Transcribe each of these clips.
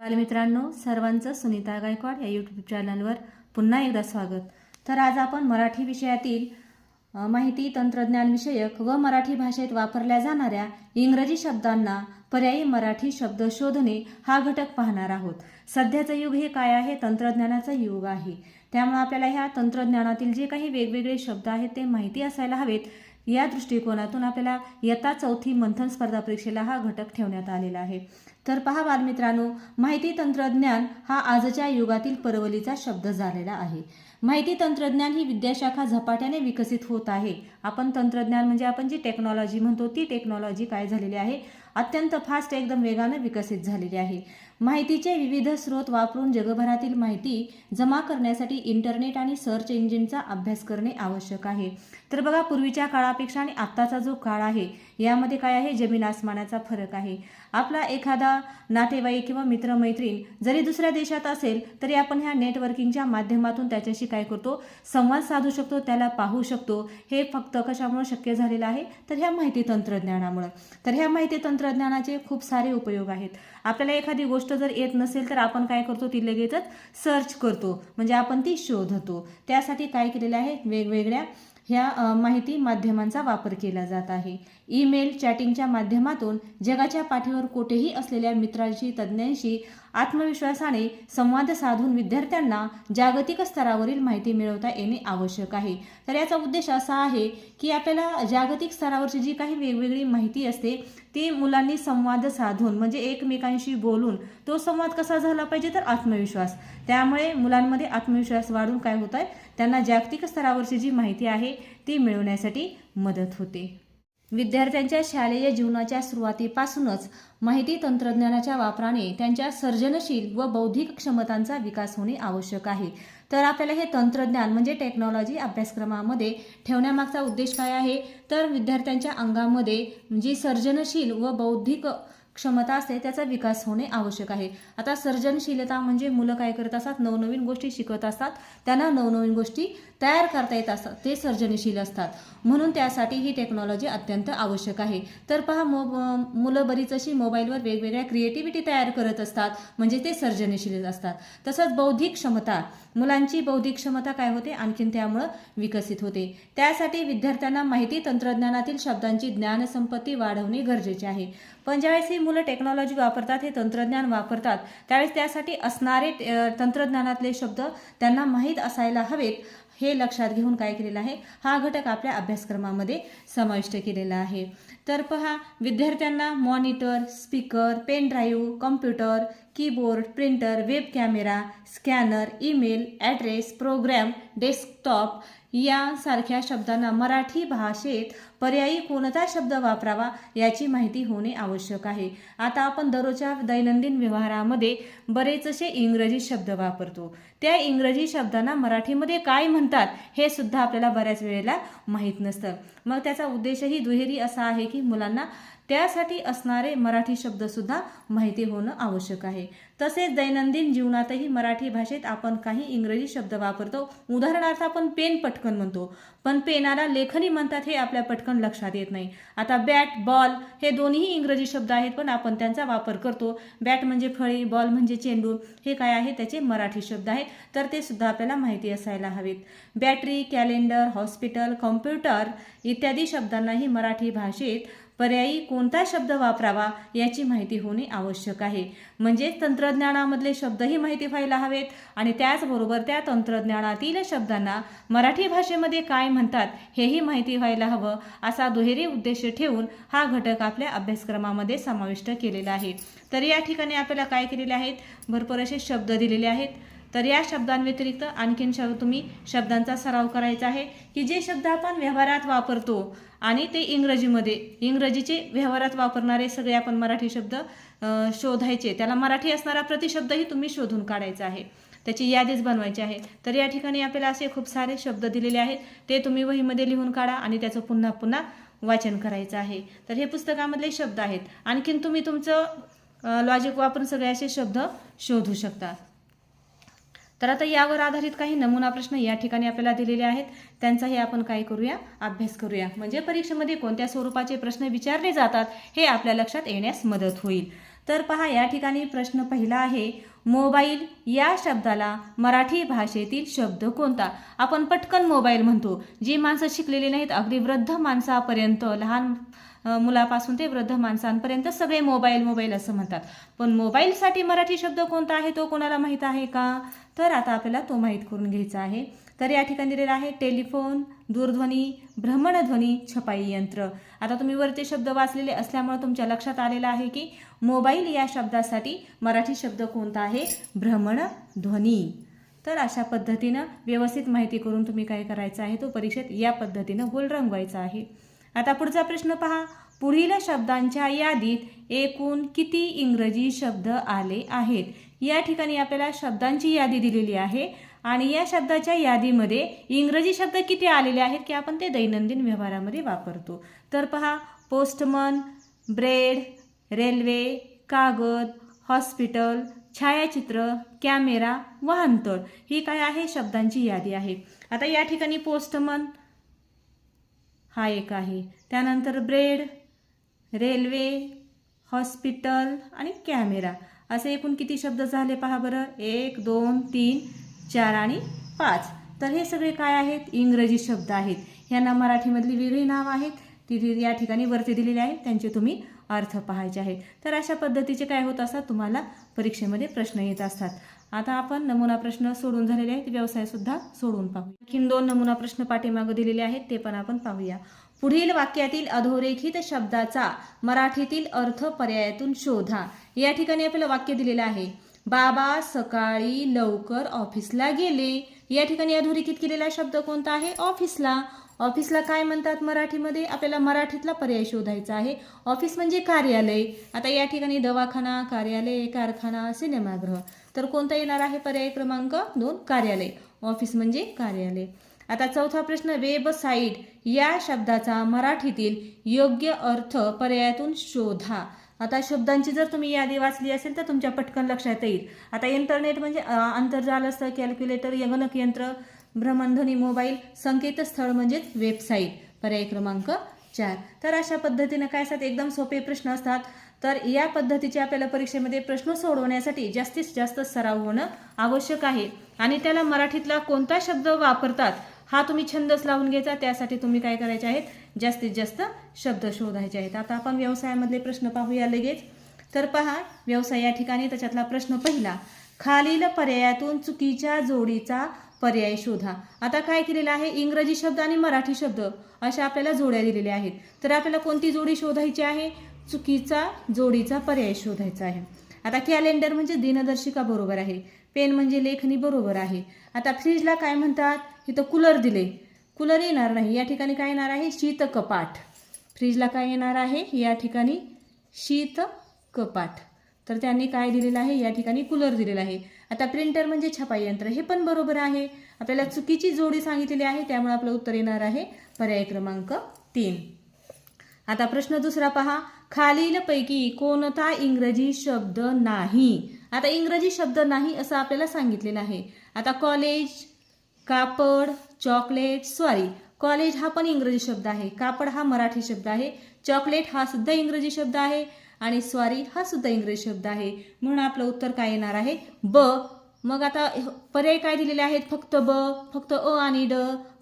बालमित्रांनो सर्वांचं सुनीता गायकवाड या यूट्यूब चॅनलवर पुन्हा एकदा स्वागत. तर आज आपण मराठी विषयातील माहिती तंत्रज्ञानविषयक व मराठी भाषेत वापरल्या जाणाऱ्या इंग्रजी शब्दांना पर्यायी मराठी शब्द शोधणे हा घटक पाहणार आहोत. सध्याचं युग हे काय आहे? तंत्रज्ञानाचं युग आहे. त्यामुळे आपल्याला ह्या तंत्रज्ञानातील जे काही वेगवेगळे शब्द आहेत ते माहिती असायला हवेत. या दृष्टिकोनातून आपल्याला इयत्ता चौथी मंथन स्पर्धा परीक्षेला हा घटक ठेवण्यात आलेला आहे. तर पहा बालमित्रांनो माहिती तंत्रज्ञान हा आजच्या युगातील परवलीचा शब्द झालेला आहे. माहिती तंत्रज्ञान ही विद्याशाखा झपाट्याने विकसित होत आहे. आपण तंत्रज्ञान म्हणजे आपण जी टेक्नॉलॉजी म्हणतो ती टेक्नॉलॉजी काय झालेली आहे? अत्यंत फास्ट एकदम वेगानं विकसित झालेली आहे. माहितीचे विविध स्रोत वापरून जगभरातील माहिती जमा करण्यासाठी इंटरनेट आणि सर्च इंजिनचा अभ्यास करणे आवश्यक आहे. तर बघा पूर्वीच्या काळापेक्षा आणि आत्ताचा जो काळ आहे यामध्ये काय आहे? जमीन आसमानाचा फरक आहे. आपला एखादा नातेवाईक किंवा मित्रमैत्रीण जरी दुसऱ्या देशात असेल तरी आपण ह्या नेटवर्किंगच्या माध्यमातून त्याच्याशी काय करतो? संवाद साधू शकतो त्याला पाहू शकतो. हे फक्त कशामुळे शक्य झालेलं आहे? तर ह्या माहिती तंत्रज्ञानामुळं. तर ह्या माहिती तंत्र तंत्रज्ञानाचे खूप सारे उपयोग आहेत. आपल्याला एखादी गोष्ट जर येत नसेल तर आपण काय करतो? ती लगेचच सर्च करतो. म्हणजे आपण ती शोधतो. त्यासाठी काय केलेलं आहे? वेगवेगळ्या ह्या माहिती माध्यमांचा वापर केला जात आहे. ईमेल चॅटिंगच्या माध्यमातून जगाच्या पाठीवर कुठेही असलेल्या मित्रांशी तज्ज्ञांशी आत्मविश्वासाने संवाद साधून विद्यार्थ्यांना जागतिक स्तरावरील माहिती मिळवता येणे आवश्यक आहे. तर याचा उद्देश असा आहे की आपल्याला जागतिक स्तरावरची जी काही वेगवेगळी माहिती असते ती मुलांनी संवाद साधून म्हणजे एकमेकांशी बोलून तो संवाद कसा झाला पाहिजे तर आत्मविश्वास. त्यामुळे मुलांमध्ये आत्मविश्वास वाढून काय होत आहे त्यांना जागतिक स्तरावरची जी माहिती आहे ती मिळवण्यासाठी मदत होते. विद्यार्थ्यांच्या शालेय जीवनाच्या सुरुवातीपासूनच माहिती तंत्रज्ञानाच्या वापराने त्यांच्या सर्जनशील व बौद्धिक क्षमतांचा विकास होणे आवश्यक आहे. तर आपल्याला हे तंत्रज्ञान म्हणजे टेक्नॉलॉजी अभ्यासक्रमामध्ये ठेवण्यामागचा उद्देश काय आहे? तर विद्यार्थ्यांच्या अंगामध्ये जी सर्जनशील व बौद्धिक क्षमता असते त्याचा विकास होणे आवश्यक आहे. आता सर्जनशीलता म्हणजे मुलं काय करत असतात? नवनवीन गोष्टी शिकत असतात. त्यांना नवनवीन गोष्टी तयार करता येत असतात. ते सर्जनशील असतात. म्हणून त्यासाठी ही टेक्नॉलॉजी अत्यंत आवश्यक आहे. तर पहा मो मुलं बरीच अशी मोबाईलवर वेगवेगळ्या क्रिएटिव्हिटी तयार करत असतात. म्हणजे ते सर्जनशील असतात. तसंच बौद्धिक क्षमता. मुलांची बौद्धिक क्षमता काय होते? आणखीन त्यामुळं विकसित होते. त्यासाठी विद्यार्थ्यांना माहिती तंत्रज्ञानातील शब्दांची ज्ञानसंपत्ती वाढवणे गरजेचे आहे. पण ज्यावेळेस ही मुलं टेक्नॉलॉजी वापरतात हे तंत्रज्ञान वापरतात त्यावेळेस त्यासाठी असणारे तंत्रज्ञानातले शब्द त्यांना माहीत असायला हवेत हे लक्षात घेऊन काय केलेलं आहे? हा घटक आपल्या अभ्यासक्रमामध्ये समाविष्ट केलेला आहे. तर पहा विद्यार्थ्यांना monitor speaker pen drive computer keyboard printer web camera scanner email address program desktop यासारख्या शब्दांना मराठी भाषेत पर्यायी कोणता शब्द वापरावा याची माहिती होणे आवश्यक आहे. आता आपण दररोजच्या दैनंदिन व्यवहारामध्ये बरेचसे इंग्रजी शब्द वापरतो. त्या इंग्रजी शब्दांना मराठीमध्ये काय म्हणतात हे सुद्धा आपल्याला बऱ्याच वेळेला माहीत नसतं. मग त्याचा उद्देशही दुहेरी असा आहे की मुलांना त्यासाठी असणारे मराठी शब्दसुद्धा माहिती होणं आवश्यक आहे. तसेच दैनंदिन जीवनातही मराठी भाषेत आपण काही इंग्रजी शब्द वापरतो. उदाहरणार्थ आपण पेन पटकन म्हणतो. पण पेनाला लेखनी म्हणतात हे आपल्या पटकन लक्षात येत नाही. आता बॅट बॉल हे दोन्ही इंग्रजी शब्द आहेत पण आपण त्यांचा वापर करतो. बॅट म्हणजे फळी बॉल म्हणजे चेंडू हे काय आहे? त्याचे मराठी शब्द आहेत. तर ते सुद्धा आपल्याला माहिती असायला हवेत. बॅटरी कॅलेंडर हॉस्पिटल कॉम्प्युटर इत्यादी शब्दांनाही मराठी भाषेत पर्यायी कोणता शब्द वापरावा याची माहिती होणे आवश्यक आहे. म्हणजेच तंत्रज्ञानामधले शब्दही माहिती व्हायला हवेत आणि त्याचबरोबर त्या तंत्रज्ञानातील शब्दांना मराठी भाषेमध्ये काय म्हणतात हेही माहिती व्हायला हवं असा दुहेरी उद्देश ठेवून हा घटक आपल्या अभ्यासक्रमामध्ये समाविष्ट केलेला आहे. तर या ठिकाणी आपल्याला काय केलेले आहेत? भरपूर असे शब्द दिलेले आहेत. तर या शब्दांव्यतिरिक्त आणखीन शब्द तुम्ही शब्दांचा सराव करायचा आहे की जे शब्द आपण व्यवहारात वापरतो आणि ते इंग्रजीमध्ये इंग्रजीचे व्यवहारात वापरणारे सगळे आपण मराठी शब्द शोधायचे. त्याला मराठी असणारा प्रतिशब्दही तुम्ही शोधून काढायचा आहे. त्याची यादीच बनवायची आहे. तर या ठिकाणी आपल्याला असे खूप सारे शब्द दिलेले आहेत. ते तुम्ही वहीमध्ये लिहून काढा आणि त्याचं पुन्हा पुन्हा वाचन करायचं आहे. तर हे पुस्तकामधले शब्द आहेत. आणखीन तुम्ही तुमचं लॉजिक वापरून सगळे असे शब्द शोधू शकता. तर आता यावर आधारित काही नमुना प्रश्न या ठिकाणी आपल्याला दिलेले आहेत. त्यांचाही आपण काय करूया? अभ्यास करूया. म्हणजे परीक्षेमध्ये कोणत्या स्वरूपाचे प्रश्न विचारले जातात हे आपल्या लक्षात येण्यास मदत होईल. तर पहा या ठिकाणी प्रश्न पहिला आहे मोबाईल या शब्दाला मराठी भाषेतील शब्द कोणता? आपण पटकन मोबाईल म्हणतो. जी माणसं शिकलेली नाहीत अगदी वृद्ध माणसापर्यंत लहान मुलापासून ते वृद्ध माणसांपर्यंत सगळे मोबाईल मोबाईल असं म्हणतात. पण मोबाईलसाठी मराठी शब्द कोणता आहे तो कोणाला माहीत आहे का? तर आता आपल्याला तो माहीत करून घ्यायचा आहे. तर या ठिकाणी दिलेला आहे टेलिफोन दूरध्वनी भ्रमणध्वनी छपाई यंत्र. आता तुम्ही वरचे शब्द वाचलेले असल्यामुळे तुमच्या लक्षात आलेलं आहे की मोबाईल या शब्दासाठी मराठी शब्द कोणता आहे? भ्रमणध्वनी. तर अशा पद्धतीनं व्यवस्थित माहिती करून तुम्ही काय करायचं आहे तो परीक्षेत या पद्धतीनं गोल रंगवायचा आहे. आता पुढचा प्रश्न पहा. पुढील शब्दांच्या यादीत एकूण किती इंग्रजी शब्द आले आहेत? या ठिकाणी आपल्याला शब्दांची यादी दिलेली आहे आणि या शब्दाच्या यादीमध्ये इंग्रजी शब्द किती आलेले आहेत की आपण ते दैनंदिन व्यवहारामध्ये वापरतो. तर पहा पोस्टमन ब्रेड रेल्वे कागद हॉस्पिटल छायाचित्र कॅमेरा वाहनतळ ही काय आहे? शब्दांची यादी आहे. आता या ठिकाणी पोस्टमन हा एक आहे. त्यानंतर ब्रेड रेल्वे हॉस्पिटल आणि कॅमेरा. असे एकूण किती शब्द झाले पहा बरं? एक दोन तीन चार आणि पाच. तर हे सगळे काय आहेत? इंग्रजी शब्द आहेत. यांना मराठीमधली वेगळी नाव आहेत. ती या ठिकाणी वरती दिलेली आहेत. त्यांचे तुम्ही अर्थ पाहायचे आहेत. तर अशा पद्धतीचे काय होत असतात? तुम्हाला परीक्षेमध्ये प्रश्न येत असतात. आता आपण नमुना प्रश्न सोडून झालेले आहेत. व्यवसायसुद्धा सोडून पाहू आणखीन दोन नमुना प्रश्न पाठीमागं दिलेले आहेत ते पण आपण पाहूया. पुढील वाक्यातील अधोरेखित शब्दाचा मराठीतील अर्थ पर्यायातून शोधा. या ठिकाणी आपल्याला वाक्य दिलेलं आहे. बाबा सकाळी लवकर ऑफिसला गेले. या ठिकाणी अधोरेखित केलेला शब्द कोणता आहे? ऑफिसला. ऑफिसला काय म्हणतात मराठीमध्ये? आपल्याला मराठीतला पर्याय शोधायचा आहे. ऑफिस म्हणजे कार्यालय. आता या ठिकाणी दवाखाना कार्यालय कारखाना सिनेमागृह. तर कोणता येणार आहे पर्याय क्रमांक? दोन कार्यालय. ऑफिस म्हणजे कार्यालय. आता चौथा प्रश्न वेबसाईट. या शब्दाचा मराठीतील योग्य अर्थ पर्यायातून शोधा. आता शब्दांची जर तुम्ही यादी वाचली असेल तर तुमच्या पटकन लक्षात येईल. आता इंटरनेट म्हणजे आंतरजाल असतं कॅल्क्युलेटर गणक यंत्र. भ्रमणध्वनी मोबाईल संकेतस्थळ म्हणजेच वेबसाईट. पर्याय क्रमांक चार. तर अशा पद्धतीनं काय असतात एकदम सोपे प्रश्न असतात. तर या पद्धतीचे आपल्याला परीक्षेमध्ये प्रश्न सोडवण्यासाठी जास्तीत जास्त सराव होणं आवश्यक आहे. आणि त्याला मराठीतला कोणता शब्द वापरतात हा तुम्ही छंदच लावून घ्यायचा. त्यासाठी तुम्ही काय करायचे आहेत? जास्तीत जास्त शब्द शोधायचे आहेत. आता आपण व्यवसायामधले प्रश्न पाहूया लगेच. तर पहा व्यवसाय या ठिकाणी त्याच्यातला प्रश्न पहिला. खालील पर्यायातून चुकीच्या जोडीचा पर्याय शोधा. आता काय केलेलं आहे? इंग्रजी शब्द आणि मराठी शब्द अशा आपल्याला जोड्या दिलेल्या आहेत. तर आपल्याला कोणती जोडी शोधायची आहे? चुकीचा जोडीचा पर्याय शोधायचा आहे. आता कॅलेंडर म्हणजे दिनदर्शिका बरोबर आहे. पेन म्हणजे लेखणी बरोबर आहे. आता फ्रीजला काय म्हणतात? इथं कूलर दिले. कूलर येणार नाही. या ठिकाणी काय येणार आहे? शीत कपाट फ्रीजला काय येणार आहे? या ठिकाणी शीत कपाट तर त्यांनी काय दिलेलं आहे? या ठिकाणी कूलर दिलेला आहे. आता प्रिंटर म्हणजे छपाई यंत्र हे पण बरोबर आहे. आपल्याला चुकीची जोडी सांगितलेली आहे त्यामुळे आपलं उत्तर येणार आहे पर्याय क्रमांक तीन. आता प्रश्न दुसरा पहा. खालीलपैकी कोणता इंग्रजी शब्द नाही? आता इंग्रजी शब्द नाही असं आपल्याला सांगितलेलं आहे. आता कॉलेज कापड चॉकलेट सॉरी कॉलेज हा पण इंग्रजी शब्द आहे. कापड हा मराठी शब्द आहे. चॉकलेट हा सुद्धा इंग्रजी शब्द आहे. आणि स्वारी हा सुद्धा इंग्रजी शब्द आहे. म्हणून आपलं उत्तर काय येणार आहे? ब. मग आता पर्याय काय दिलेले आहेत? फक्त ब फक्त अ आणि ड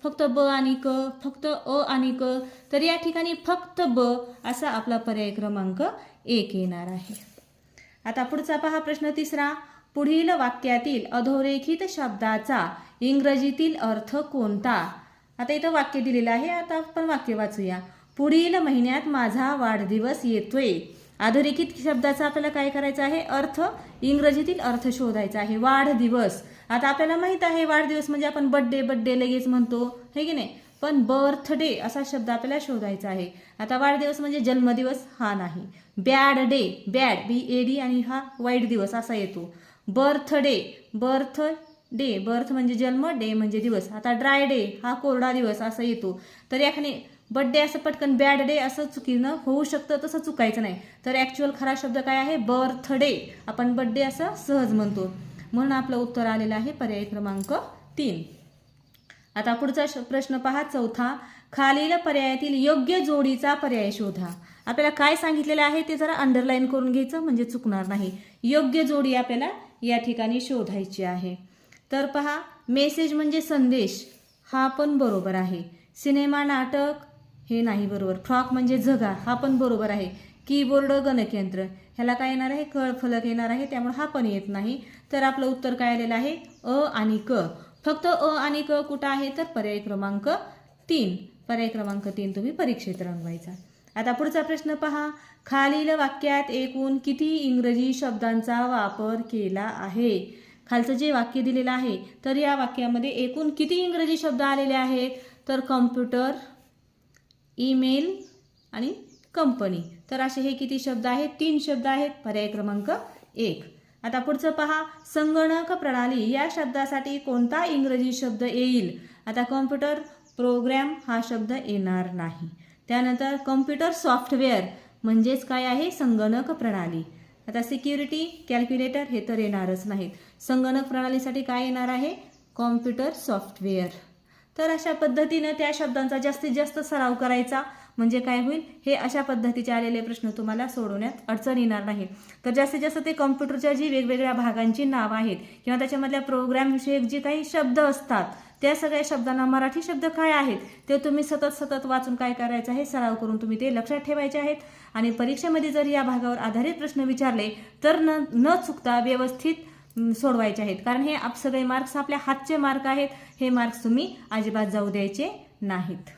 फक्त ब आणि क फक्त अ आणि क. तर या ठिकाणी फक्त ब असा आपला पर्याय क्रमांक एक येणार आहे. आता पुढचा पहा प्रश्न तिसरा. पुढील वाक्यातील अधोरेखित शब्दाचा इंग्रजीतील अर्थ कोणता? आता इथं वाक्य दिलेलं आहे आता आपण वाक्य वाचूया. पुढील महिन्यात माझा वाढदिवस येतोय. अधोरेखित शब्दाचा आपल्याला काय करायचं आहे? अर्थ. इंग्रजीतील अर्थ शोधायचा आहे. वाढदिवस. आता आपल्याला माहीत आहे वाढदिवस म्हणजे आपण बड्डे बड्डे लगेच म्हणतो. हे की नाही? पण बर्थडे असा शब्द आपल्याला शोधायचा आहे. आता वाढदिवस म्हणजे जन्मदिवस. हा नाही. Bad day bad B A D आणि हा वाईट दिवस असा येतो. बर्थडे बर्थ डे बर्थ म्हणजे जन्म. डे म्हणजे दिवस. आता ड्राय डे हा कोरडा दिवस असा येतो. तर याखाने बड्डे असं पटकन बॅड डे असं चुकीनं होऊ शकतं तसं चुकायचं नाही. तर ॲक्च्युअल खरा शब्द काय आहे? बर्थडे आपण बड्डे असं सहज म्हणतो. म्हणून आपलं उत्तर आलेलं आहे पर्याय क्रमांक तीन. आता पुढचा श- प्रश्न पहा चौथा. खालील पर्यायातील योग्य जोडीचा पर्याय शोधा. आपल्याला काय सांगितलेलं आहे ते जरा अंडरलाईन करून घ्यायचं म्हणजे चुकणार नाही. योग्य जोडी आपल्याला या ठिकाणी शोधायची आहे. तर पहा मेसेज म्हणजे संदेश. हा पण बरोबर आहे. सिनेमा नाटक हे नाही बरोबर. फ्रॉक म्हणजे जगा हा पण बरोबर आहे. कीबोर्ड गणकयंत्र ह्याला काय येणार आहे? कळ फलक येणार आहे त्यामुळे हा पण येत नाही. तर आपलं उत्तर काय आलेलं आहे? अ आणि क. फक्त अ आणि क कुठं आहे? तर पर्याय क्रमांक तीन. पर्याय क्रमांक तीन तुम्ही परीक्षेत रंगवायचा. आता पुढचा प्रश्न पहा. खालील वाक्यात एकूण किती इंग्रजी शब्दांचा वापर केला आहे? खालचं जे वाक्य दिलेलं आहे तर या वाक्यामध्ये एकूण किती इंग्रजी शब्द आलेले आहेत? तर कम्प्युटर ईमेल आणि कंपनी. तर असे हे किती शब्द आहेत? तीन शब्द आहेत. पर्याय क्रमांक एक. आता पुढचं पहा. संगणक प्रणाली या शब्दासाठी कोणता इंग्रजी शब्द येईल? आता कॉम्प्युटर प्रोग्रॅम हा शब्द येणार नाही. त्यानंतर कॉम्प्युटर सॉफ्टवेअर म्हणजेच काय आहे? संगणक प्रणाली. आता सिक्युरिटी कॅल्क्युलेटर हे तर येणारच नाहीत. संगणक प्रणालीसाठी काय येणार आहे? कॉम्प्युटर सॉफ्टवेअर तर अशा पद्धतीनं त्या शब्दांचा जास्तीत जास्त सराव करायचा. म्हणजे काय होईल? हे अशा पद्धतीचे आलेले प्रश्न तुम्हाला सोडवण्यात अडचण येणार नाही. तर जास्तीत जास्त ते कॉम्प्युटरच्या जी वेगवेगळ्या भागांची नावं आहेत किंवा त्याच्यामधल्या प्रोग्रॅमविषयक जे काही शब्द असतात त्या सगळ्या शब्दांना मराठी शब्द काय आहेत? ते तुम्ही सतत सतत वाचून काय करायचं आहे? सराव करून तुम्ही ते लक्षात ठेवायचे आहेत. आणि परीक्षेमध्ये जर या भागावर आधारित प्रश्न विचारले तर न न चुकता व्यवस्थित सोडवायचे आहेत. कारण हे आप सगळे मार्क्स आपल्या हातचे मार्क आहेत. हे मार्क्स तुम्ही अजिबात जाऊ द्यायचे नाहीत.